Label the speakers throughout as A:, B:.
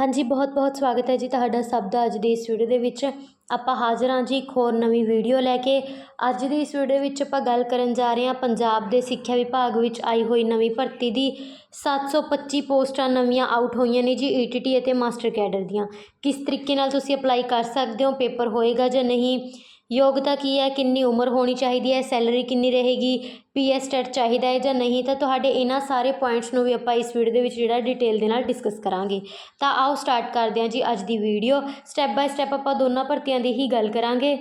A: ਹਾਂਜੀ, ਬਹੁਤ ਬਹੁਤ ਸਵਾਗਤ ਹੈ ਜੀ ਤੁਹਾਡਾ ਸਭ ਦਾ ਅੱਜ ਦੀ ਇਸ ਵੀਡੀਓ ਦੇ ਵਿੱਚ। ਆਪਾਂ ਹਾਜ਼ਰ ਹਾਂ ਜੀ ਇੱਕ ਹੋਰ ਨਵੀਂ ਵੀਡੀਓ ਲੈ ਕੇ। ਅੱਜ ਦੀ ਇਸ ਵੀਡੀਓ ਵਿੱਚ ਆਪਾਂ ਗੱਲ ਕਰਨ ਜਾ ਰਹੇ ਹਾਂ ਪੰਜਾਬ ਦੇ ਸਿੱਖਿਆ ਵਿਭਾਗ ਵਿੱਚ ਆਈ ਹੋਈ ਨਵੀਂ ਭਰਤੀ ਦੀ। 725 ਪੋਸਟਾਂ ਨਵੀਆਂ ਆਊਟ ਹੋਈਆਂ ਨੇ ਜੀ ਈਟੀਟੀ ਅਤੇ ਮਾਸਟਰ ਕੈਡਰ ਦੀਆਂ। ਕਿਸ ਤਰੀਕੇ ਨਾਲ ਤੁਸੀਂ ਅਪਲਾਈ ਕਰ ਸਕਦੇ ਹੋ? ਪੇਪਰ ਹੋਏਗਾ ਜਾਂ ਨਹੀਂ? ਯੋਗਤਾ ਕੀ ਹੈ? ਕਿੰਨੀ ਉਮਰ ਹੋਣੀ ਚਾਹੀਦੀ ਹੈ? ਸੈਲਰੀ ਕਿੰਨੀ ਰਹੇਗੀ? ਪੀਐਸ ਟੈਟ ਚਾਹੀਦਾ ਹੈ ਜਾਂ ਨਹੀਂ? ਤਾਂ ਤੁਹਾਡੇ ਇਹਨਾਂ ਸਾਰੇ ਪੁਆਇੰਟਸ ਨੂੰ ਵੀ ਆਪਾਂ ਇਸ ਵੀਡੀਓ ਦੇ ਵਿੱਚ ਜਿਹੜਾ ਡਿਟੇਲ ਦੇ ਨਾਲ ਡਿਸਕਸ ਕਰਾਂਗੇ। ਤਾਂ ਆਓ ਸਟਾਰਟ ਕਰਦੇ ਹਾਂ ਜੀ ਅੱਜ ਦੀ ਵੀਡੀਓ ਸਟੈਪ ਬਾਏ ਸਟੈਪ ਆਪਾਂ ਦੋਨਾਂ ਭਰਤੀਆਂ ਦੀ ਹੀ ਗੱਲ ਕਰਾਂਗੇ।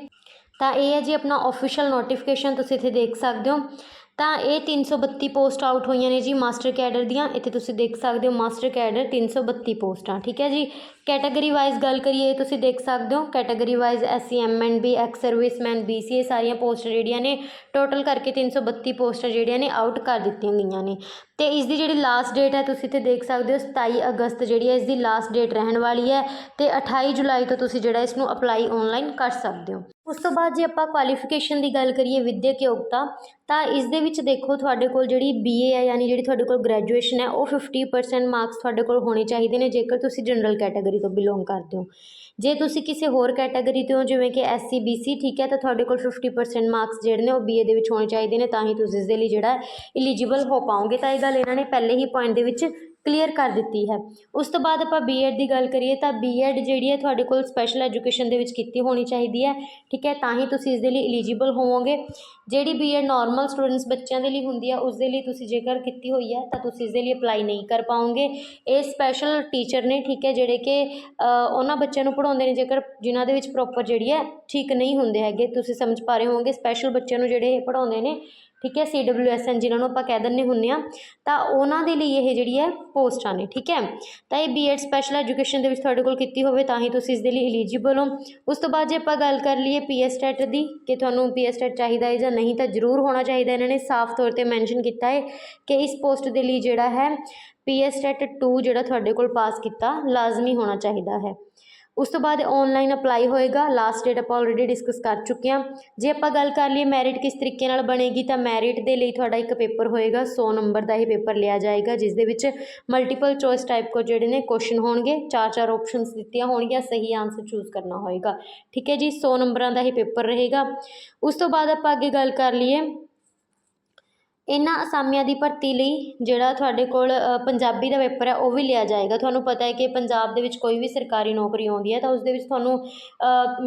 A: ਤਾਂ ਇਹ ਹੈ ਜੀ ਆਪਣਾ ਆਫੀਸ਼ੀਅਲ ਨੋਟੀਫਿਕੇਸ਼ਨ ਤੁਸੀਂ ਇੱਥੇ ਦੇਖ ਸਕਦੇ ਹੋ। ਤਾਂ ਇਹ 332 ਪੋਸਟ ਆਊਟ ਹੋਈਆਂ ਨੇ ਜੀ ਮਾਸਟਰ ਕੈਡਰ ਦੀਆਂ। ਇੱਥੇ ਤੁਸੀਂ ਦੇਖ ਸਕਦੇ ਹੋ ਮਾਸਟਰ ਕੈਡਰ 332 ਪੋਸਟਾਂ, ਠੀਕ ਹੈ ਜੀ? ਕੈਟਾਗਰੀ ਵਾਈਜ਼ ਗੱਲ ਕਰੀਏ ਤੁਸੀਂ ਦੇਖ ਸਕਦੇ ਹੋ। Category wise SC MN B ex serviceman B C ਇਹ ਸਾਰੀਆਂ ਪੋਸਟਾਂ ਜਿਹੜੀਆਂ ਨੇ, ਟੋਟਲ ਕਰਕੇ 332 ਪੋਸਟਾਂ ਜਿਹੜੀਆਂ ਨੇ ਆਊਟ ਕਰ ਦਿੱਤੀਆਂ ਗਈਆਂ ਨੇ। ਤੇ ਇਸ ਦੀ ਜਿਹੜੀ ਲਾਸਟ ਡੇਟ ਹੈ, ਤੁਸੀਂ ਇੱਥੇ ਦੇਖ ਸਕਦੇ ਹੋ 27 ਅਗਸਤ ਜਿਹੜੀ ਹੈ, ਇਸ ਦੀ ਲਾਸਟ ਡੇਟ ਰਹਿਣ ਵਾਲੀ ਹੈ ਤੇ 28 ਜੁਲਾਈ ਤੋਂ ਤੁਸੀਂ ਜਿਹੜਾ ਇਸ ਨੂੰ ਅਪਲਾਈ ਆਨਲਾਈਨ ਕਰ ਸਕਦੇ ਹੋ। ਉਸ ਤੋਂ ਬਾਅਦ ਜੇ ਆਪਾਂ ਕੁਆਲੀਫਿਕੇਸ਼ਨ ਦੀ ਗੱਲ ਕਰੀਏ ਵਿਦਿਅਕ ਯੋਗਤਾ, ਤਾਂ ਇਸ ਦੇ ਵਿੱਚ ਦੇਖੋ ਤੁਹਾਡੇ ਕੋਲ ਜਿਹੜੀ ਬੀਏ ਹੈ, ਯਾਨੀ ਜਿਹੜੀ ਤੁਹਾਡੇ ਕੋਲ ਗ੍ਰੈਜੂਏਸ਼ਨ ਹੈ, ਉਹ 50% ਮਾਰਕਸ ਤੁਹਾਡੇ ਕੋਲ ਹੋਣੇ ਚਾਹੀਦੇ ਨੇ, ਜੇਕਰ ਤੁਸੀਂ ਜਨਰਲ ਕੈਟਾਗਰੀ ਤੋਂ ਬਿਲੋਂਗ ਕਰਦੇ ਹੋ। ਜੇ ਤੁਸੀਂ ਕਿਸੇ ਹੋਰ ਕੈਟਾਗਰੀ ਤੋਂ ਹੋ, ਜਿਵੇਂ ਕਿ ਐਸਸੀ ਬੀਸੀ ਠੀਕ ਹੈ, ਤਾਂ ਤੁਹਾਡੇ ਕੋਲ 50% ਮਾਰਕਸ ਜਿਹੜੇ ਨੇ, ਉਹ ਬੀਏ ਦੇ ਵਿੱਚ ਹੋਣੇ ਚਾਹੀਦੇ ਨੇ, ਤਾਂ ਹੀ ਤੁਸੀਂ ਇਸ ਦੇ ਲਈ ਜਿਹੜਾ ਐਲੀਜੀਬਲ ਹੋ ਪਾਓਗੇ। ਤਾਂ ਇਹ ਗੱਲ ਇਹਨਾਂ ਨੇ ਪਹਿਲੇ ਹੀ ਪੁਆਇੰਟ ਦੇ ਵਿੱਚ ਕਲੀਅਰ ਕਰ ਦਿੱਤੀ ਹੈ। ਉਸ ਤੋਂ ਬਾਅਦ ਆਪਾਂ ਬੀਐਡ ਦੀ ਗੱਲ ਕਰੀਏ ਤਾਂ ਬੀਐਡ ਜਿਹੜੀ ਹੈ ਤੁਹਾਡੇ ਕੋਲ ਸਪੈਸ਼ਲ ਐਜੂਕੇਸ਼ਨ ਦੇ ਵਿੱਚ ਕੀਤੀ ਹੋਣੀ ਚਾਹੀਦੀ ਹੈ। ਠੀਕ ਹੈ, ਤਾਂ ਹੀ ਤੁਸੀਂ ਇਸ ਦੇ ਲਈ ਐਲੀਜੀਬਲ ਹੋਵੋਗੇ। ਜਿਹੜੀ ਬੀਐਡ ਨਾਰਮਲ ਸਟੂਡੈਂਟਸ ਬੱਚਿਆਂ ਦੇ ਲਈ ਹੁੰਦੀ ਹੈ, ਉਸ ਦੇ ਲਈ ਤੁਸੀਂ ਜੇਕਰ ਕੀਤੀ ਹੋਈ ਹੈ, ਤਾਂ ਤੁਸੀਂ ਇਸ ਦੇ ਲਈ ਅਪਲਾਈ ਨਹੀਂ ਕਰ ਪਾਓਗੇ। ਇਹ ਸਪੈਸ਼ਲ ਟੀਚਰ ਨੇ, ਠੀਕ ਹੈ, ਜਿਹੜੇ ਕਿ ਉਹਨਾਂ ਬੱਚਿਆਂ ਨੂੰ ਪੜ੍ਹਾਉਂਦੇ ਨੇ, ਜੇਕਰ ਜਿਨ੍ਹਾਂ ਦੇ ਵਿੱਚ ਪ੍ਰੋਪਰ ਜਿਹੜੀ ਹੈ, ਠੀਕ ਨਹੀਂ ਹੁੰਦੇ ਹੈਗੇ। ਤੁਸੀਂ ਸਮਝ ਪਾ ਰਹੇ ਹੋਵੋਗੇ ਸਪੈਸ਼ਲ ਬੱਚਿਆਂ ਨੂੰ ਜਿਹੜੇ ਇਹ ਪੜ੍ਹਾਉਂਦੇ ਨੇ ਠੀਕ ਹੈ ਸੀ ਡਬਲਿਊ ਐਸ ਐਨ ਜਿਨ੍ਹਾਂ ਨੂੰ ਆਪਾਂ ਕਹਿ ਦਿੰਦੇ ਹੁੰਦੇ ਆ ਤਾਂ ਉਹਨਾਂ ਦੇ ਲਈ ਇਹ ਜਿਹੜੀ ਹੈ ਪੋਸਟਾਂ ਨੇ, ਠੀਕ ਹੈ। ਤਾਂ ਇਹ ਬੀਐਡ ਸਪੈਸ਼ਲ ਐਜੂਕੇਸ਼ਨ ਦੇ ਵਿੱਚ ਤੁਹਾਡੇ ਕੋਲ ਕੀਤੀ ਹੋਵੇ, ਤਾਂ ਹੀ ਤੁਸੀਂ ਇਸ ਦੇ ਲਈ ਐਲੀਜੀਬਲ ਹੋ। ਉਸ ਤੋਂ ਬਾਅਦ ਜੇ ਆਪਾਂ ਗੱਲ ਕਰ ਲਈਏ ਪੀਐਸ ਟੈਟ ਦੀ, ਕਿ ਤੁਹਾਨੂੰ ਪੀਐਸ ਟੈਟ ਚਾਹੀਦਾ ਹੈ ਜਾਂ ਨਹੀਂ, ਤਾਂ ਜ਼ਰੂਰ ਹੋਣਾ ਚਾਹੀਦਾ, ਇਹਨਾਂ ਨੇ ਸਾਫ਼ ਤੌਰ ਤੇ ਮੈਂਸ਼ਨ ਕੀਤਾ ਹੈ ਕਿ ਇਸ ਪੋਸਟ ਦੇ ਲਈ ਜਿਹੜਾ ਹੈ ਪੀਐਸ ਟੈਟ 2 ਜਿਹੜਾ ਤੁਹਾਡੇ ਕੋਲ ਪਾਸ ਕੀਤਾ, ਲਾਜ਼ਮੀ ਹੋਣਾ ਚਾਹੀਦਾ ਹੈ। ਉਸ ਤੋਂ ਬਾਅਦ ਆਨਲਾਈਨ ਅਪਲਾਈ ਹੋਏਗਾ। ਲਾਸਟ ਡੇਟ ਆਪਾਂ ਆਲਰੇਡੀ ਡਿਸਕਸ ਕਰ ਚੁੱਕੇ ਹਾਂ। ਜੇ ਆਪਾਂ ਗੱਲ ਕਰ ਲਈਏ ਮੈਰਿਟ ਕਿਸ ਤਰੀਕੇ ਨਾਲ ਬਣੇਗੀ, ਤਾਂ ਮੈਰਿਟ ਦੇ ਲਈ ਤੁਹਾਡਾ ਇੱਕ ਪੇਪਰ ਹੋਏਗਾ। 100 ਨੰਬਰ ਦਾ ਇਹ ਪੇਪਰ ਲਿਆ ਜਾਏਗਾ, ਜਿਸ ਦੇ ਵਿੱਚ ਮਲਟੀਪਲ ਚੋਇਸ ਟਾਈਪ ਕੋ ਜਿਹੜੇ ਨੇ ਕੁਐਸਚਨ ਹੋਣਗੇ ਚਾਰ ਚਾਰ ਆਪਸ਼ਨਸ ਦਿੱਤੀਆਂ ਹੋਣਗੀਆਂ, ਸਹੀ ਆਨਸਰ ਚੂਜ਼ ਕਰਨਾ ਹੋਏਗਾ। ਠੀਕ ਹੈ ਜੀ 100 ਨੰਬਰਾਂ ਦਾ ਇਹ ਪੇਪਰ ਰਹੇਗਾ। ਉਸ ਤੋਂ ਬਾਅਦ ਆਪਾਂ ਅੱਗੇ ਗੱਲ ਕਰ ਲਈਏ। ਇਹਨਾਂ ਅਸਾਮੀਆਂ ਦੀ ਭਰਤੀ ਲਈ ਜਿਹੜਾ ਤੁਹਾਡੇ ਕੋਲ ਪੰਜਾਬੀ ਦਾ ਪੇਪਰ ਹੈ, ਉਹ ਵੀ ਲਿਆ ਜਾਏਗਾ। ਤੁਹਾਨੂੰ ਪਤਾ ਹੈ ਕਿ ਪੰਜਾਬ ਦੇ ਵਿੱਚ ਕੋਈ ਵੀ ਸਰਕਾਰੀ ਨੌਕਰੀ ਆਉਂਦੀ ਹੈ, ਤਾਂ ਉਸ ਦੇ ਵਿੱਚ ਤੁਹਾਨੂੰ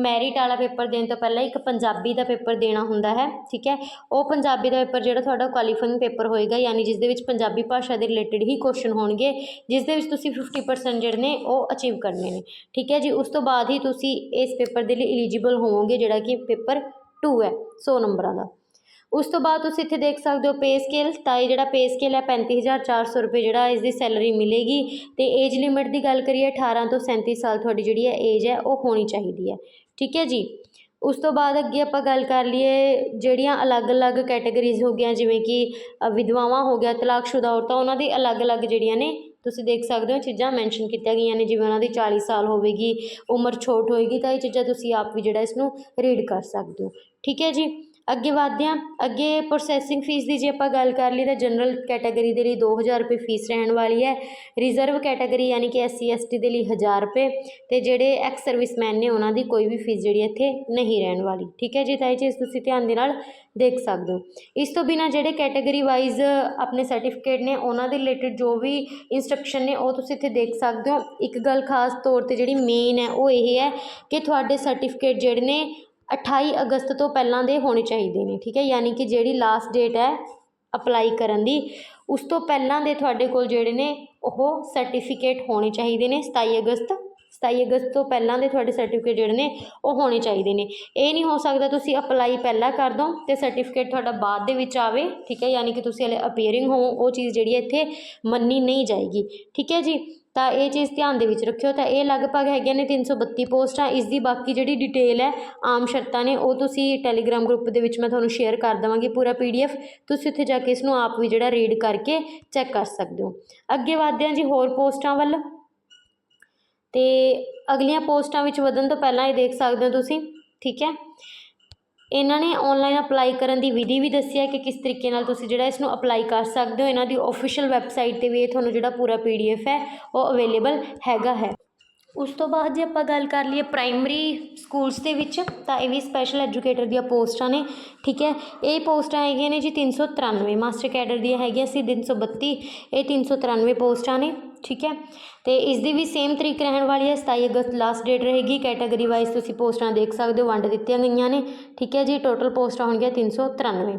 A: ਮੈਰਿਟ ਵਾਲਾ ਪੇਪਰ ਦੇਣ ਤੋਂ ਪਹਿਲਾਂ ਇੱਕ ਪੰਜਾਬੀ ਦਾ ਪੇਪਰ ਦੇਣਾ ਹੁੰਦਾ ਹੈ, ਠੀਕ ਹੈ? ਉਹ ਪੰਜਾਬੀ ਦਾ ਪੇਪਰ ਜਿਹੜਾ ਤੁਹਾਡਾ ਕੁਆਲੀਫਾਈਂਗ ਪੇਪਰ ਹੋਏਗਾ, ਯਾਨੀ ਜਿਸ ਦੇ ਵਿੱਚ ਪੰਜਾਬੀ ਭਾਸ਼ਾ ਦੇ ਰਿਲੇਟਡ ਹੀ ਕੁਐਸਚਨ ਹੋਣਗੇ, ਜਿਸ ਦੇ ਵਿੱਚ ਤੁਸੀਂ 50% ਜਿਹੜੇ ਨੇ, ਉਹ ਅਚੀਵ ਕਰਨੇ ਨੇ, ਠੀਕ ਹੈ ਜੀ? ਉਸ ਤੋਂ ਬਾਅਦ ਹੀ ਤੁਸੀਂ ਇਸ ਪੇਪਰ ਦੇ ਲਈ ਐਲੀਜੀਬਲ ਹੋਵੋਗੇ, ਜਿਹੜਾ ਕਿ ਪੇਪਰ 2 ਹੈ 100 ਨੰਬਰਾਂ ਦਾ। ਉਸ ਤੋਂ ਬਾਅਦ ਤੁਸੀਂ ਇੱਥੇ ਦੇਖ ਸਕਦੇ ਹੋ ਪੇ ਸਕੇਲ ਤਾਂ ਇਹ ਜਿਹੜਾ ਪੇ ਸਕੇਲ ਹੈ 35400 ਰੁਪਏ ਜਿਹੜਾ ਇਸ ਦੀ ਸੈਲਰੀ ਮਿਲੇਗੀ ਤੇ ਏਜ ਲਿਮਿਟ ਦੀ ਗੱਲ ਕਰੀਏ 18 ਤੋਂ 37 ਸਾਲ ਤੁਹਾਡੀ ਜਿਹੜੀ ਹੈ ਏਜ ਹੈ ਉਹ ਹੋਣੀ ਚਾਹੀਦੀ ਹੈ, ਠੀਕ ਹੈ ਜੀ? ਉਸ ਤੋਂ ਬਾਅਦ ਅੱਗੇ ਆਪਾਂ ਗੱਲ ਕਰ ਲਈਏ ਜਿਹੜੀਆਂ ਅਲੱਗ-ਅਲੱਗ ਕੈਟਾਗਰੀਜ਼ ਹੋ ਗਈਆਂ, ਜਿਵੇਂ ਕਿ ਵਿਧਵਾਵਾਂ ਹੋ ਗਿਆ, ਤਲਾਕਸ਼ੁਦਾ ਔਰਤਾਂ, ਉਹਨਾਂ ਦੀ ਅਲੱਗ-ਅਲੱਗ ਜਿਹੜੀਆਂ ਨੇ, ਤੁਸੀਂ ਦੇਖ ਸਕਦੇ ਹੋ ਚੀਜ਼ਾਂ ਮੈਂਸ਼ਨ ਕੀਤੀਆਂ ਗਈਆਂ ਨੇ, ਜਿਵੇਂ ਉਹਨਾਂ ਦੀ 40 ਸਾਲ ਹੋਵੇਗੀ, ਉਮਰ ਛੋਟ ਹੋਏਗੀ, ਤਾਂ ਇਹ ਚੀਜ਼ਾਂ ਤੁਸੀਂ ਆਪ ਵੀ ਜਿਹੜਾ ਇਸ ਨੂੰ ਰੀਡ ਕਰ ਸਕਦੇ ਹੋ, ਠੀਕ ਹੈ ਜੀ? ਅੱਗੇ ਵੱਧਦੇ ਹਾਂ। ਅੱਗੇ ਪ੍ਰੋਸੈਸਿੰਗ ਫੀਸ ਦੀ ਜੇ ਆਪਾਂ ਗੱਲ ਕਰ ਲਈ ਤਾਂ ਜਨਰਲ ਕੈਟਾਗਰੀ ਦੇ ਲਈ 2000 ਰੁਪਏ ਫੀਸ ਰਹਿਣ ਵਾਲੀ ਹੈ। ਰਿਜ਼ਰਵ ਕੈਟਾਗਰੀ ਯਾਨੀ ਕਿ ਐਸਸੀ ਐਸਟੀ ਦੇ ਲਈ 1000 ਰੁਪਏ ਤੇ ਜਿਹੜੇ ਐਕਸ ਸਰਵਿਸਮੈਨ ਨੇ ਉਹਨਾਂ ਦੀ ਕੋਈ ਵੀ ਫੀਸ ਜਿਹੜੀ ਇੱਥੇ ਨਹੀਂ ਰਹਿਣ ਵਾਲੀ। ਠੀਕ ਹੈ ਜੀ? ਤਾਂ ਇਹ ਚੀਜ਼ ਤੁਸੀਂ ਧਿਆਨ ਦੇ ਨਾਲ ਦੇਖ ਸਕਦੇ ਹੋ। ਇਸ ਤੋਂ ਬਿਨਾ ਜਿਹੜੇ ਕੈਟਾਗਰੀ ਵਾਈਜ਼ ਆਪਣੇ ਸਰਟੀਫਿਕੇਟ ਨੇ, ਉਹਨਾਂ ਦੇ ਰਿਲੇਟਡ ਜੋ ਵੀ ਇਨਸਟਰਕਸ਼ਨ ਨੇ, ਉਹ ਤੁਸੀਂ ਇੱਥੇ ਦੇਖ ਸਕਦੇ ਹੋ। ਇੱਕ ਗੱਲ ਖਾਸ ਤੌਰ ਤੇ ਜਿਹੜੀ ਮੇਨ ਹੈ, ਉਹ ਇਹ ਹੈ ਕਿ ਤੁਹਾਡੇ ਸਰਟੀਫਿਕੇਟ ਜਿਹੜੇ ਨੇ 28 ਅਗਸਤ ਤੋਂ ਪਹਿਲਾਂ ਦੇ ਹੋਣੇ ਚਾਹੀਦੇ ਨੇ, ਠੀਕ ਹੈ? ਯਾਨੀ ਕਿ ਜਿਹੜੀ ਲਾਸਟ ਡੇਟ ਹੈ ਅਪਲਾਈ ਕਰਨ ਦੀ, ਉਸ ਤੋਂ ਪਹਿਲਾਂ ਦੇ ਤੁਹਾਡੇ ਕੋਲ ਜਿਹੜੇ ਨੇ, ਉਹ ਸਰਟੀਫਿਕੇਟ ਹੋਣੇ ਚਾਹੀਦੇ ਨੇ 27 ਅਗਸਤ। 27 ਅਗਸਤ ਤੋਂ ਪਹਿਲਾਂ ਦੇ ਤੁਹਾਡੇ ਸਰਟੀਫਿਕੇਟ ਜਿਹੜੇ ਨੇ, ਉਹ ਹੋਣੇ ਚਾਹੀਦੇ ਨੇ। ਇਹ ਨਹੀਂ ਹੋ ਸਕਦਾ ਤੁਸੀਂ ਅਪਲਾਈ ਪਹਿਲਾਂ ਕਰ ਦੋ ਤੇ ਸਰਟੀਫਿਕੇਟ ਤੁਹਾਡਾ ਬਾਅਦ ਦੇ ਵਿੱਚ ਆਵੇ, ਠੀਕ ਹੈ? ਯਾਨੀ ਕਿ ਤੁਸੀਂ ਹਲੇ ਅਪੀਅਰਿੰਗ ਹੋ, ਉਹ ਚੀਜ਼ ਜਿਹੜੀ ਹੈ ਇੱਥੇ ਮੰਨੀ ਨਹੀਂ ਜਾਏਗੀ, ਠੀਕ ਹੈ ਜੀ? ਤਾਂ ਇਹ ਚੀਜ਼ ਧਿਆਨ ਦੇ ਵਿੱਚ ਰੱਖਿਓ। ਤਾਂ ਇਹ ਲਗਭਗ ਹੈਗੀਆਂ ਨੇ 332 ਪੋਸਟਾਂ। ਇਸ ਦੀ ਬਾਕੀ ਜਿਹੜੀ ਡਿਟੇਲ ਹੈ, ਆਮ ਸ਼ਰਤਾਂ ਨੇ, ਉਹ ਤੁਸੀਂ ਟੈਲੀਗ੍ਰਾਮ ਗਰੁੱਪ ਦੇ ਵਿੱਚ ਮੈਂ ਤੁਹਾਨੂੰ ਸ਼ੇਅਰ ਕਰ ਦੇਵਾਂਗੀ ਪੂਰਾ ਪੀਡੀਐਫ ਤੁਸੀਂ ਉੱਥੇ ਜਾ ਕੇ ਇਸ ਨੂੰ ਆਪ ਵੀ ਜਿਹੜਾ ਰੀਡ ਕਰਕੇ ਚੈੱਕ ਕਰ ਸਕਦੇ ਹੋ। ਅੱਗੇ ਵਧਦੇ ਹਾਂ ਜੀ ਹੋਰ ਪੋਸਟਾਂ ਵੱਲ। ਤੇ ਅਗਲੀਆਂ ਪੋਸਟਾਂ ਵਿੱਚ ਵਧਣ ਤੋਂ ਪਹਿਲਾਂ ਇਹ ਦੇਖ ਸਕਦੇ ਹੋ ਤੁਸੀਂ। ਠੀਕ ਹੈ। ਇਹਨਾਂ ਨੇ ਔਨਲਾਈਨ ਅਪਲਾਈ ਕਰਨ ਦੀ ਵਿਧੀ ਵੀ ਦੱਸੀ ਹੈ ਕਿ ਕਿਸ ਤਰੀਕੇ ਨਾਲ ਤੁਸੀਂ ਜਿਹੜਾ ਇਸ ਨੂੰ ਅਪਲਾਈ ਕਰ ਸਕਦੇ ਹੋ। ਇਹਨਾਂ ਦੀ ਆਫੀਸ਼ੀਅਲ ਵੈਬਸਾਈਟ ਤੇ ਵੀ ਇਹ ਤੁਹਾਨੂੰ ਜਿਹੜਾ ਪੂਰਾ ਪੀ ਡੀ ਪੀਡੀਐਫ ਹੈ, ਉਹ ਅਵੇਲੇਬਲ ਹੈਗਾ ਹੈ। ਉਸ ਤੋਂ ਬਾਅਦ ਜੇ ਆਪਾਂ ਗੱਲ ਕਰ ਲਈਏ ਪ੍ਰਾਇਮਰੀ ਸਕੂਲਸ ਦੇ ਵਿੱਚ, ਤਾਂ ਇਹ ਵੀ ਸਪੈਸ਼ਲ ਐਜੂਕੇਟਰ ਦੀਆਂ ਪੋਸਟਾਂ ਨੇ, ਠੀਕ ਹੈ? ਇਹ ਪੋਸਟਾਂ ਹੈਗੀਆਂ ਨੇ ਜੀ 393 ਮਾਸਟਰ ਕੈਡਰ ਦੀਆਂ ਹੈਗੀਆਂ ਸੀ 332 ਇਹ 393 ਪੋਸਟਾਂ ਨੇ, ਠੀਕ ਹੈ? ਤੇ ਇਸ ਦੀ ਵੀ ਸੇਮ ਤਰੀਕ ਰਹਿਣ ਵਾਲੀ ਹੈ 27 ਅਗਸਤ ਲਾਸਟ ਡੇਟ ਰਹੇਗੀ ਕੈਟਾਗਰੀ ਵਾਈਜ਼ ਤੁਸੀਂ ਪੋਸਟਾਂ ਦੇਖ ਸਕਦੇ ਹੋ, ਵੰਡ ਦਿੱਤੀਆਂ ਗਈਆਂ ਨੇ, ਠੀਕ ਹੈ ਜੀ? ਟੋਟਲ ਪੋਸਟਾਂ ਹੋਣਗੀਆਂ 393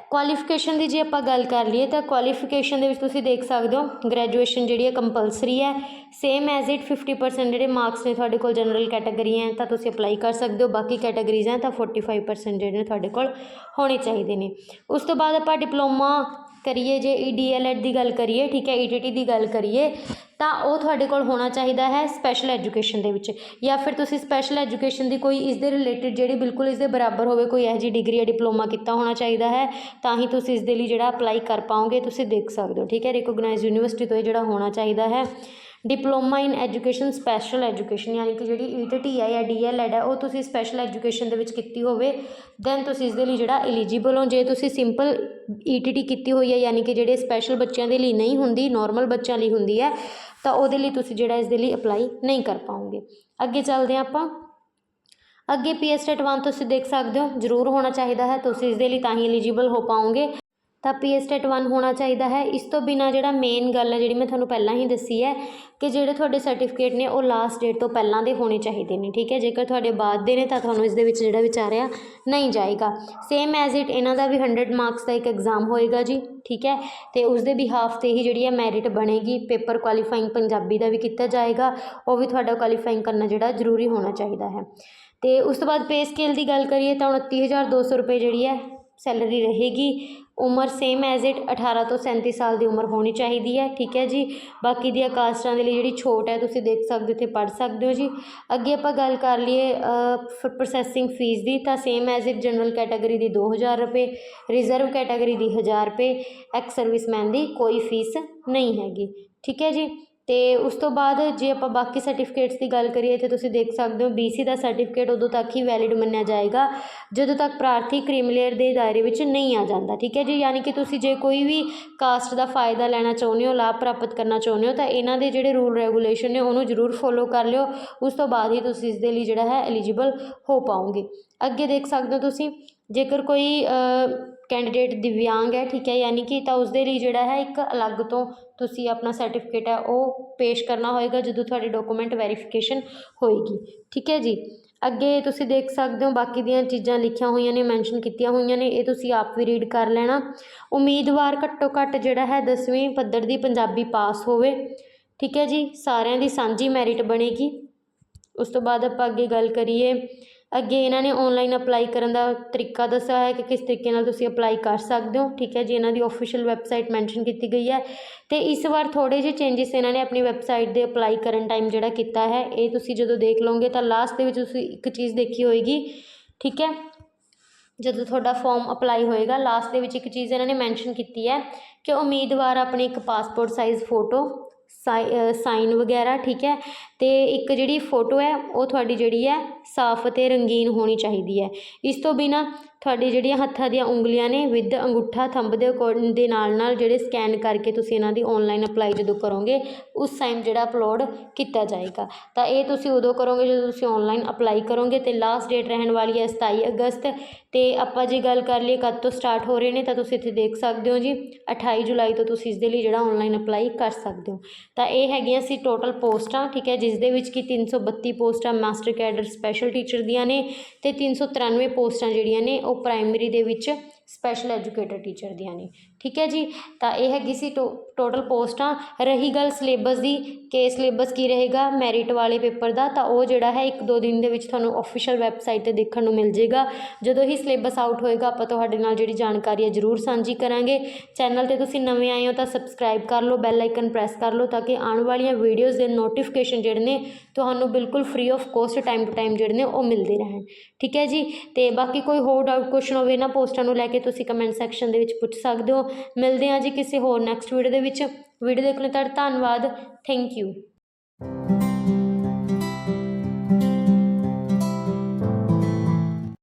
A: ਕੁਆਲੀਫਿਕੇਸ਼ਨ ਦੀ ਜੇ ਆਪਾਂ ਗੱਲ ਕਰ ਲਈਏ ਤਾਂ ਕੁਆਲੀਫਿਕੇਸ਼ਨ ਦੇ ਵਿੱਚ ਤੁਸੀਂ ਦੇਖ ਸਕਦੇ ਹੋ ਗ੍ਰੈਜੂਏਸ਼ਨ ਜਿਹੜੀ ਹੈ ਕੰਪਲਸਰੀ ਹੈ। ਸੇਮ ਐਜ਼ ਇਟ 50% ਜਿਹੜੇ ਮਾਰਕਸ ਨੇ ਤੁਹਾਡੇ ਕੋਲ ਜਨਰਲ ਕੈਟਾਗਰੀ ਹੈ, ਤਾਂ ਤੁਸੀਂ ਅਪਲਾਈ ਕਰ ਸਕਦੇ ਹੋ। ਬਾਕੀ ਕੈਟਾਗਰੀਜ਼ ਹੈ ਤਾਂ 45% ਜਿਹੜੇ ਨੇ ਤੁਹਾਡੇ ਕੋਲ ਹੋਣੇ ਚਾਹੀਦੇ ਨੇ। ਉਸ ਤੋਂ ਬਾਅਦ ਆਪਾਂ ਡਿਪਲੋਮਾ ਕਰੀਏ ਜੇ ਈ ਡੀ ਐੱਲ ਈਡੀਐਲਐਡ ਦੀ ਗੱਲ ਕਰੀਏ, ਠੀਕ ਹੈ ਈ ਡੀ ਟੀ ਦੀ ਗੱਲ ਕਰੀਏ, ਤਾਂ ਉਹ ਤੁਹਾਡੇ ਕੋਲ ਹੋਣਾ ਚਾਹੀਦਾ ਹੈ ਸਪੈਸ਼ਲ ਐਜੂਕੇਸ਼ਨ ਦੇ ਵਿੱਚ ਜਾਂ ਫਿਰ ਤੁਸੀਂ ਸਪੈਸ਼ਲ ਐਜੂਕੇਸ਼ਨ ਦੀ ਕੋਈ ਇਸ ਦੇ ਰਿਲੇਟਿਡ ਜਿਹੜੀ ਬਿਲਕੁਲ ਇਸ ਦੇ ਬਰਾਬਰ ਹੋਵੇ, ਕੋਈ ਇਹੋ ਜਿਹੀ ਡਿਗਰੀ ਜਾਂ ਡਿਪਲੋਮਾ ਕੀਤਾ ਹੋਣਾ ਚਾਹੀਦਾ ਹੈ, ਤਾਂ ਹੀ ਤੁਸੀਂ ਇਸ ਦੇ ਲਈ ਜਿਹੜਾ ਅਪਲਾਈ ਕਰ ਪਾਓਗੇ, ਤੁਸੀਂ ਦੇਖ ਸਕਦੇ ਹੋ, ਠੀਕ ਹੈ ਰਿਕੋਗਨਾਈਜ਼ ਯੂਨੀਵਰਸਿਟੀ ਤੋਂ ਇਹ ਜਿਹੜਾ ਹੋਣਾ ਚਾਹੀਦਾ ਹੈ। Diploma in education, special education, ਯਾਨੀ ਕਿ ਜਿਹੜੀ ਈ ਟੀ ਟੀ ਹੈ ਜਾਂ ਡੀ ਐੱਲ ਐਡ ਹੈ, ਉਹ ਤੁਸੀਂ ਸਪੈਸ਼ਲ ਐਜੂਕੇਸ਼ਨ ਦੇ ਵਿੱਚ ਕੀਤੀ ਹੋਵੇ ਦੈਨ ਤੁਸੀਂ ਇਸ ਦੇ ਲਈ ਜਿਹੜਾ ਐਲੀਜੀਬਲ ਹੋ। ਜੇ ਤੁਸੀਂ ਸਿੰਪਲ ਈ ਟੀ ਟੀ ਕੀਤੀ ਹੋਈ ਹੈ, ਯਾਨੀ ਕਿ ਜਿਹੜੇ ਸਪੈਸ਼ਲ ਬੱਚਿਆਂ ਦੇ ਲਈ ਨਹੀਂ ਹੁੰਦੀ ਨਾਰਮਲ ਬੱਚਿਆਂ ਲਈ ਹੁੰਦੀ ਹੈ, ਤਾਂ ਉਹਦੇ ਲਈ ਤੁਸੀਂ ਜਿਹੜਾ ਇਸ ਦੇ ਲਈ ਅਪਲਾਈ ਨਹੀਂ ਕਰ ਪਾਓਗੇ। ਅੱਗੇ ਚੱਲਦੇ ਹਾਂ ਆਪਾਂ। ਅੱਗੇ ਪੀ ਐਸ ਟੈਟ 1 ਤੁਸੀਂ ਦੇਖ ਸਕਦੇ ਹੋ, ਜ਼ਰੂਰ ਹੋਣਾ ਚਾਹੀਦਾ ਹੈ, ਤੁਸੀਂ ਇਸ ਦੇ ਲਈ ਤਾਂ ਹੀ ਐਲੀਜੀਬਲ ਹੋ ਪਾਓਗੇ। ਤਾਂ ਪੀ ਐਸ ਟੈਟ 1 ਹੋਣਾ ਚਾਹੀਦਾ ਹੈ। ਇਸ ਤੋਂ ਬਿਨਾ ਜਿਹੜਾ ਮੇਨ ਗੱਲ ਹੈ, ਜਿਹੜੀ ਮੈਂ ਤੁਹਾਨੂੰ ਪਹਿਲਾਂ ਹੀ ਦੱਸੀ ਹੈ ਕਿ ਜਿਹੜੇ ਤੁਹਾਡੇ ਸਰਟੀਫਿਕੇਟ ਨੇ, ਉਹ ਲਾਸਟ ਡੇਟ ਤੋਂ ਪਹਿਲਾਂ ਦੇ ਹੋਣੇ ਚਾਹੀਦੇ ਨੇ, ਠੀਕ ਹੈ? ਜੇਕਰ ਤੁਹਾਡੇ ਬਾਅਦ ਦੇ ਨੇ ਤਾਂ ਤੁਹਾਨੂੰ ਇਸ ਦੇ ਵਿੱਚ ਜਿਹੜਾ ਵਿਚਾਰਿਆ ਨਹੀਂ ਜਾਏਗਾ। ਸੇਮ ਐਜ਼ ਇਟ ਇਹਨਾਂ ਦਾ ਵੀ 100 ਮਾਰਕਸ ਦਾ ਇੱਕ ਐਗਜ਼ਾਮ ਹੋਏਗਾ ਜੀ, ਠੀਕ ਹੈ? ਤੇ ਉਸ ਦੇ ਬਿਹਾਫ ਤੇ ਹੀ ਜਿਹੜੀ ਹੈ ਮੈਰਿਟ ਬਣੇਗੀ। ਪੇਪਰ ਕੁਆਲੀਫਾਈਂਗ ਪੰਜਾਬੀ ਦਾ ਵੀ ਕੀਤਾ ਜਾਏਗਾ। ਉਹ ਵੀ ਤੁਹਾਡਾ ਕੁਆਲੀਫਾਈਂਗ ਕਰਨਾ ਜਿਹੜਾ ਜ਼ਰੂਰੀ ਹੋਣਾ ਚਾਹੀਦਾ ਹੈ। ਤੇ ਉਸ ਤੋਂ ਬਾਅਦ ਪੇ ਸਕੇਲ ਦੀ ਗੱਲ ਕਰੀਏ ਤਾਂ 29200 ਰੁਪਏ ਜਿਹੜੀ ਹੈ ਸੈਲਰੀ ਰਹੇਗੀ। ਉਮਰ ਸੇਮ ਐਜ਼ ਇਟ 18 ਤੋਂ 37 ਸਾਲ ਦੀ ਉਮਰ ਹੋਣੀ ਚਾਹੀਦੀ ਹੈ। ਠੀਕ ਹੈ ਜੀ? ਬਾਕੀ ਦੀਆਂ ਕਾਸਟਾਂ ਦੇ ਲਈ ਜਿਹੜੀ ਛੋਟ ਹੈ, ਤੁਸੀਂ ਦੇਖ ਸਕਦੇ ਹੋ, ਇੱਥੇ ਪੜ੍ਹ ਸਕਦੇ ਹੋ ਜੀ। ਅੱਗੇ ਆਪਾਂ ਗੱਲ ਕਰ ਲਈਏ ਪ੍ਰੋਸੈਸਿੰਗ ਫੀਸ ਦੀ, ਤਾਂ same as it general category ਦੀ ਦੋ ਹਜ਼ਾਰ ਰੁਪਏ ਰਿਜ਼ਰਵ ਕੈਟਾਗਰੀ ਦੀ ਹਜ਼ਾਰ ਰੁਪਏ ਐਕਸ ਸਰਵਿਸਮੈਨ ਦੀ ਕੋਈ ਫੀਸ ਨਹੀਂ ਹੈਗੀ। ਠੀਕ ਹੈ ਜੀ? ਅਤੇ ਉਸ ਤੋਂ ਬਾਅਦ ਜੇ ਆਪਾਂ ਬਾਕੀ ਸਰਟੀਫਿਕੇਟਸ ਦੀ ਗੱਲ ਕਰੀਏ, ਇੱਥੇ ਤੁਸੀਂ ਦੇਖ ਸਕਦੇ ਹੋ ਬੀ ਸੀ ਦਾ ਸਰਟੀਫਿਕੇਟ ਉਦੋਂ ਤੱਕ ਹੀ ਵੈਲਿਡ ਮੰਨਿਆ ਜਾਏਗਾ, ਜਦੋਂ ਤੱਕ ਪ੍ਰਾਰਥੀ ਕ੍ਰੀਮੀਲੇਅਰ ਦੇ ਦਾਇਰੇ ਵਿੱਚ ਨਹੀਂ ਆ ਜਾਂਦਾ, ਠੀਕ ਹੈ ਜੀ? ਯਾਨੀ ਕਿ ਤੁਸੀਂ ਜੇ ਕੋਈ ਵੀ ਕਾਸਟ ਦਾ ਫਾਇਦਾ ਲੈਣਾ ਚਾਹੁੰਦੇ ਹੋ, ਲਾਭ ਪ੍ਰਾਪਤ ਕਰਨਾ ਚਾਹੁੰਦੇ ਹੋ, ਤਾਂ ਇਹਨਾਂ ਦੇ ਜਿਹੜੇ ਰੂਲ ਰੈਗੂਲੇਸ਼ਨ ਨੇ ਉਹਨੂੰ ਜ਼ਰੂਰ ਫੋਲੋ ਕਰ ਲਿਓ, ਉਸ ਤੋਂ ਬਾਅਦ ਹੀ ਤੁਸੀਂ ਇਸ ਦੇ ਲਈ ਜਿਹੜਾ ਹੈ ਐਲੀਜੀਬਲ ਹੋ ਪਾਓਗੇ। ਅੱਗੇ ਦੇਖ ਸਕਦੇ ਹੋ ਤੁਸੀਂ, ਜੇਕਰ ਕੋਈ ਕੈਂਡੀਡੇਟ ਦਿਵਿਆਂਗ ਹੈ, ਠੀਕ ਹੈ? ਯਾਨੀ ਕਿ ਤਾਂ ਉਸਦੇ ਲਈ ਜਿਹੜਾ ਹੈ ਇੱਕ ਅਲੱਗ ਤੋਂ ਤੁਸੀਂ ਆਪਣਾ ਸਰਟੀਫਿਕੇਟ ਹੈ, ਉਹ ਪੇਸ਼ ਕਰਨਾ ਹੋਏਗਾ ਜਦੋਂ ਤੁਹਾਡੀ ਡਾਕੂਮੈਂਟ ਵੈਰੀਫਿਕੇਸ਼ਨ ਹੋਏਗੀ। ਠੀਕ ਹੈ ਜੀ? ਅੱਗੇ ਤੁਸੀਂ ਦੇਖ ਸਕਦੇ ਹੋ ਬਾਕੀ ਦੀਆਂ ਚੀਜ਼ਾਂ ਲਿਖੀਆਂ ਹੋਈਆਂ ਨੇ ਮੈਂਸ਼ਨ ਕੀਤੀਆਂ ਹੋਈਆਂ ਨੇ, ਇਹ ਤੁਸੀਂ ਆਪ ਵੀ ਰੀਡ ਕਰ ਲੈਣਾ। ਉਮੀਦਵਾਰ ਘੱਟੋ ਘੱਟ ਜਿਹੜਾ ਹੈ 10ਵੀਂ ਪੱਧਰ ਦੀ ਪੰਜਾਬੀ ਪਾਸ ਹੋਵੇ। ਠੀਕ ਹੈ ਜੀ? ਸਾਰਿਆਂ ਦੀ ਸਾਂਝੀ ਮੈਰਿਟ ਬਣੇਗੀ। ਉਸ ਤੋਂ ਬਾਅਦ ਆਪਾਂ ਅੱਗੇ ਗੱਲ ਕਰੀਏ ਅੱਗੇ ਇਹਨਾਂ ਨੇ ਔਨਲਾਈਨ ਅਪਲਾਈ ਕਰਨ ਦਾ ਤਰੀਕਾ ਦੱਸਿਆ ਹੈ ਕਿ ਕਿਸ ਤਰੀਕੇ ਨਾਲ ਤੁਸੀਂ ਅਪਲਾਈ ਕਰ ਸਕਦੇ ਹੋ, ਠੀਕ ਹੈ ਜੀ, ਇਹਨਾਂ ਦੀ ਆਫੀਸ਼ੀਅਲ ਵੈਬਸਾਈਟ ਮੈਂਸ਼ਨ ਕੀਤੀ ਗਈ ਹੈ ਅਤੇ ਇਸ ਵਾਰ ਥੋੜ੍ਹੇ ਜਿਹੇ ਚੇਂਜਸ ਇਹਨਾਂ ਨੇ ਆਪਣੀ ਵੈਬਸਾਈਟ ਦੇ ਅਪਲਾਈ ਕਰਨ ਟਾਈਮ ਜਿਹੜਾ ਕੀਤਾ ਹੈ, ਇਹ ਤੁਸੀਂ ਜਦੋਂ ਦੇਖ ਲਓਗੇ ਤਾਂ ਲਾਸਟ ਦੇ ਵਿੱਚ ਤੁਸੀਂ ਇੱਕ ਚੀਜ਼ ਦੇਖੀ ਹੋਏਗੀ, ਠੀਕ ਹੈ, ਜਦੋਂ ਤੁਹਾਡਾ ਫਾਰਮ ਅਪਲਾਈ ਹੋਏਗਾ ਲਾਸਟ ਦੇ ਵਿੱਚ ਇੱਕ ਚੀਜ਼ ਇਹਨਾਂ ਨੇ ਮੈਂਸ਼ਨ ਕੀਤੀ ਹੈ ਕਿ ਉਮੀਦਵਾਰ ਆਪਣੀ ਇੱਕ ਪਾਸਪੋਰਟ ਸਾਈਜ਼ ਫੋਟੋ ਸਾਈ ਸਾਈਨ ਵਗੈਰਾ, ਠੀਕ ਹੈ? ਅਤੇ ਇੱਕ ਜਿਹੜੀ ਫੋਟੋ ਹੈ, ਉਹ ਤੁਹਾਡੀ ਜਿਹੜੀ ਹੈ, ਸਾਫ਼ ਅਤੇ ਰੰਗੀਨ ਹੋਣੀ ਚਾਹੀਦੀ ਹੈ। ਇਸ ਤੋਂ ਬਿਨਾਂ ਤੁਹਾਡੀ ਜਿਹੜੀਆਂ ਹੱਥਾਂ ਦੀਆਂ ਉਂਗਲੀਆਂ ਨੇ ਵਿੱਦ ਅੰਗੂਠਾ ਥੰਬ ਦੇ ਅਕੋਰਡਿੰਗ ਦੇ ਨਾਲ ਨਾਲ ਜਿਹੜੇ ਸਕੈਨ ਕਰਕੇ ਤੁਸੀਂ ਇਹਨਾਂ ਦੀ ਔਨਲਾਈਨ ਅਪਲਾਈ ਜਦੋਂ ਕਰੋਗੇ, ਉਸ ਟਾਈਮ ਜਿਹੜਾ ਅਪਲੋਡ ਕੀਤਾ ਜਾਏਗਾ। ਤਾਂ ਇਹ ਤੁਸੀਂ ਉਦੋਂ ਕਰੋਗੇ ਜਦੋਂ ਤੁਸੀਂ ਔਨਲਾਈਨ ਅਪਲਾਈ ਕਰੋਗੇ ਅਤੇ ਲਾਸਟ ਡੇਟ ਰਹਿਣ ਵਾਲੀ ਹੈ 27 ਅਗਸਤ ਅਤੇ ਆਪਾਂ ਜੇ ਗੱਲ ਕਰ ਲਈਏ ਕਦ ਤੋਂ ਸਟਾਰਟ ਹੋ ਰਹੇ ਨੇ ਤਾਂ ਤੁਸੀਂ ਇੱਥੇ ਦੇਖ ਸਕਦੇ ਹੋ ਜੀ 28 ਜੁਲਾਈ ਤੋਂ ਤੁਸੀਂ ਇਸ ਦੇ ਲਈ ਜਿਹੜਾ ਔਨਲਾਈਨ ਅਪਲਾਈ ਕਰ ਸਕਦੇ ਹੋ। ਤਾਂ ਇਹ ਹੈਗੀਆਂ ਸੀ ਟੋਟਲ ਪੋਸਟਾਂ, ਠੀਕ ਹੈ ਜਿਸ ਦੇ ਵਿੱਚ ਕਿ 332 ਪੋਸਟਾਂ ਮਾਸਟਰ ਕੈਡਰ ਸਪੈਸ਼ਲ ਟੀਚਰ ਦੀਆਂ ਨੇ ਤੇ 393 ਪੋਸਟਾਂ ਜਿਹੜੀਆਂ ਨੇ ਉਹ ਪ੍ਰਾਇਮਰੀ ਦੇ ਵਿੱਚ ਸਪੈਸ਼ਲ ਐਜੂਕੇਟਡ ਟੀਚਰ ਦੀਆਂ ਨੇ। ਠੀਕ ਹੈ ਜੀ? ਤਾਂ ਇਹ ਹੈਗੀ ਸੀ ਟੋ ਟੋਟਲ ਪੋਸਟਾਂ। ਰਹੀ ਗੱਲ ਸਿਲੇਬਸ ਦੀ, ਕਿ ਸਿਲੇਬਸ ਕੀ ਰਹੇਗਾ ਮੈਰਿਟ ਵਾਲੇ ਪੇਪਰ ਦਾ, ਤਾਂ ਉਹ ਜਿਹੜਾ ਹੈ ਇੱਕ ਦੋ ਦਿਨ ਦੇ ਵਿੱਚ ਤੁਹਾਨੂੰ ਆਫੀਸ਼ੀਅਲ ਵੈਬਸਾਈਟ ਤੇ ਦੇਖਣ ਨੂੰ ਮਿਲ ਜੇਗਾ। ਜਦੋਂ ਹੀ ਸਿਲੇਬਸ ਆਊਟ ਹੋਏਗਾ, ਆਪਾਂ ਤੁਹਾਡੇ ਨਾਲ ਜਿਹੜੀ ਜਾਣਕਾਰੀ ਹੈ ਜ਼ਰੂਰ ਸਾਂਝੀ ਕਰਾਂਗੇ। ਚੈਨਲ ਤੇ ਤੁਸੀਂ ਨਵੇਂ ਆਏ ਹੋ ਤਾਂ ਸਬਸਕ੍ਰਾਈਬ ਕਰ ਲਓ ਬੈਲ ਆਈਕਨ ਪ੍ਰੈਸ ਕਰ ਲਓ, ਤਾਂ ਕਿ ਆਉਣ ਵਾਲੀਆਂ ਵੀਡੀਓਜ਼ ਦੇ ਨੋਟੀਫਿਕੇਸ਼ਨ ਜਿਹੜੇ ਨੇ, ਤੁਹਾਨੂੰ ਬਿਲਕੁਲ free of cost time to time ਜਿਹੜੇ ਨੇ, ਉਹ ਮਿਲਦੇ ਰਹਿਣ। ਠੀਕ ਹੈ ਜੀ? ਤੇ ਬਾਕੀ ਕੋਈ ਹੋਰ ਡਾਊਟ ਕੁਐਸਚਨ ਹੋਵੇ ਨਾ, ਪੋਸਟਾਂ ਨੂੰ ਲੈ ਕੇ ਤੁਸੀਂ ਕਮੈਂਟ ਸੈਕਸ਼ਨ ਦੇ ਵਿੱਚ ਪੁੱਛ ਸਕਦੇ ਹੋ। ਮਿਲਦੇ ਹਾਂ ਜੀ ਕਿਸੇ ਹੋਰ ਨੈਕਸਟ ਵੀਡੀਓ ਦੇ ਵਿੱਚ। ਵੀਡੀਓ ਦੇਖਣ ਲਈ ਤੁਹਾਡਾ ਧੰਨਵਾਦ। Thank you